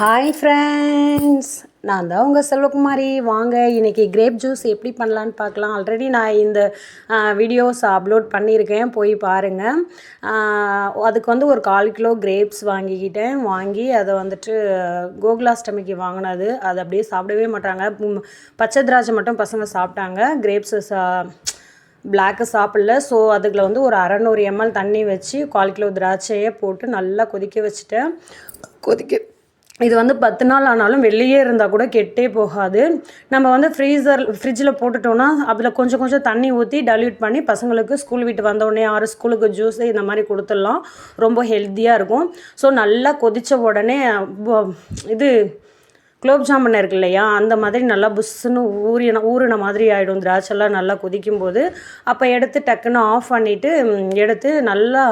Hi friends நான் தான் உங்கள் செல்வகுமாரி. வாங்க இன்றைக்கி கிரேப் ஜூஸ் எப்படி பண்ணலான்னு பார்க்கலாம். ஆல்ரெடி நான் இந்த வீடியோஸ் அப்லோட் பண்ணியிருக்கேன். போய் பாருங்கள் அதுக்கு வந்து ஒரு கால் கிலோ கிரேப்ஸ் வாங்கிக்கிட்டேன். வாங்கி அதை வந்துட்டு கோகுலாஷ்டமிக்கு வாங்கினது. அதை அப்படியே சாப்பிடவே மாட்டாங்க. பச்சை திராட்சை மட்டும் பசங்க சாப்பிட்டாங்க. கிரேப்ஸு சா பிளாக்கு சாப்பிடல. ஸோ அதுக்குள்ள வந்து ஒரு அறநூறு எம்எல் தண்ணி வச்சு கால் கிலோ திராட்சையை போட்டு நல்லா கொதிக்க வச்சுட்டேன். கொதிக்க இது வந்து பத்து நாள் ஆனாலும் வெளியே இருந்தால் கூட கெட்டே போகாது. நம்ம வந்து ஃப்ரீசர் ஃப்ரிட்ஜில் போட்டுட்டோன்னா அதில் கொஞ்சம் கொஞ்சம் தண்ணி ஊற்றி டல்யூட் பண்ணி பசங்களுக்கு ஸ்கூல் வீட்டு வந்தோடனே ஆறு ஸ்கூலுக்கு ஜூஸ் இந்த மாதிரி கொடுத்துடலாம். ரொம்ப ஹெல்த்தியாக இருக்கும். ஸோ நல்லா கொதித்த உடனே இது குலோப் ஜாமுன் இருக்கு இல்லையா? அந்த மாதிரி நல்லா புஷ்ஷுன்னு ஊறின ஊறின மாதிரி ஆகிடும் திராட்சைலாம் நல்லா கொதிக்கும் போது அப்போ எடுத்து டக்குன்னு ஆஃப் பண்ணிவிட்டு எடுத்து நல்லா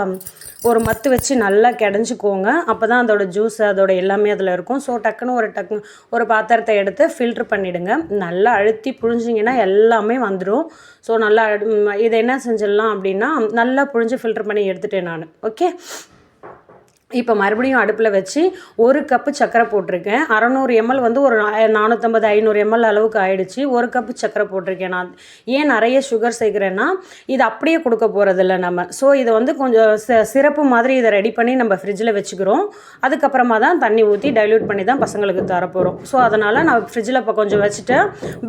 ஒரு மத்து வச்சு நல்லா கிடஞ்சிக்கோங்க. அப்போ தான் அதோடய ஜூஸ் அதோட எல்லாமே அதில் இருக்கும். ஸோ டக்குன்னு ஒரு டக்கு ஒரு பாத்திரத்தை எடுத்து ஃபில்ட்ரு பண்ணிவிடுங்க நல்லா அழுத்தி புழிஞ்சிங்கன்னா எல்லாமே வந்துடும் ஸோ நல்லா அழு- இதை என்ன செஞ்சிடலாம் அப்படின்னா நல்லா புழிஞ்சு ஃபில்ட்ரு பண்ணி எடுத்துட்டேன் நான். ஓகே இப்போ மறுபடியும் அடுப்பில் வச்சு ஒரு கப்பு சர்க்கரை போட்டிருக்கேன். அறநூறு எம்எல் வந்து ஒரு நானூற்றம்பது ஐநூறு எம்எல் அளவுக்கு ஆயிடுச்சு. ஒரு கப்பு சர்க்கரை போட்டிருக்கேன் நான். ஏன் நிறைய சுகர் சேர்க்குறேன்னா இது அப்படியே கொடுக்க போகிறதில்ல நம்ம. ஸோ இதை வந்து கொஞ்சம் ச சிறப்பு மாதிரி இதை ரெடி பண்ணி நம்ம ஃப்ரிட்ஜில் வச்சுக்கிறோம். அதுக்கப்புறமா தான் தண்ணி ஊற்றி டைல்யூட் பண்ணி தான் பசங்களுக்கு தரப்போகிறோம் ஸோ அதனால் நான் ஃப்ரிட்ஜில் இப்போ கொஞ்சம் வச்சுட்டு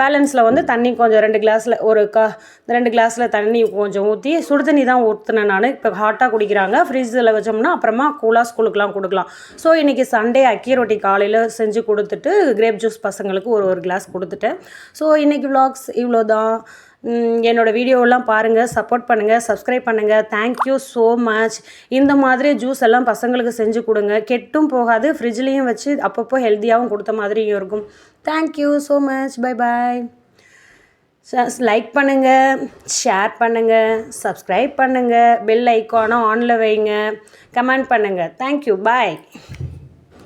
பேலன்ஸில் வந்து தண்ணி கொஞ்சம் ரெண்டு கிளாஸில் ஒரு க ரெண்டு கிளாஸில் தண்ணி கொஞ்சம் ஊற்றி சுடு தண்ணி தான் ஊற்றுனேன் நான். இப்போ ஹாட்டாக குடிக்கிறாங்க. ஃப்ரிட்ஜில் வச்சோம்னா அப்புறமா கூலாக ஸ்கூலுக்குலாம் கொடுக்கலாம். ஸோ இன்றைக்கி சண்டே அக்கி ரொட்டி காலையில் செஞ்சு கொடுத்துட்டு கிரேப் ஜூஸ் பசங்களுக்கு ஒரு ஒரு கிளாஸ் கொடுத்துட்டேன். ஸோ இன்றைக்கி vlogs இவ்வளோ தான் என்னோடய வீடியோவெல்லாம் பாருங்கள் சப்போர்ட் பண்ணுங்கள் சப்ஸ்கிரைப் பண்ணுங்கள் தேங்க்யூ ஸோ மச் இந்த மாதிரி ஜூஸ் எல்லாம் பசங்களுக்கு செஞ்சு கொடுங்க. கெட்டும் போகாது ஃப்ரிட்ஜ்லேயும் வச்சு அப்பப்போ ஹெல்த்தியாகவும் கொடுத்த மாதிரியும் இருக்கும். Thank you so much bye bye like பண்ணுங்கள் ஷேர் பண்ணுங்கள் சப்ஸ்கிரைப் பண்ணுங்கள் பெல் ஐக்கானும் ஆனில் வைங்க. கமெண்ட் பண்ணுங்கள் தேங்க்யூ பாய்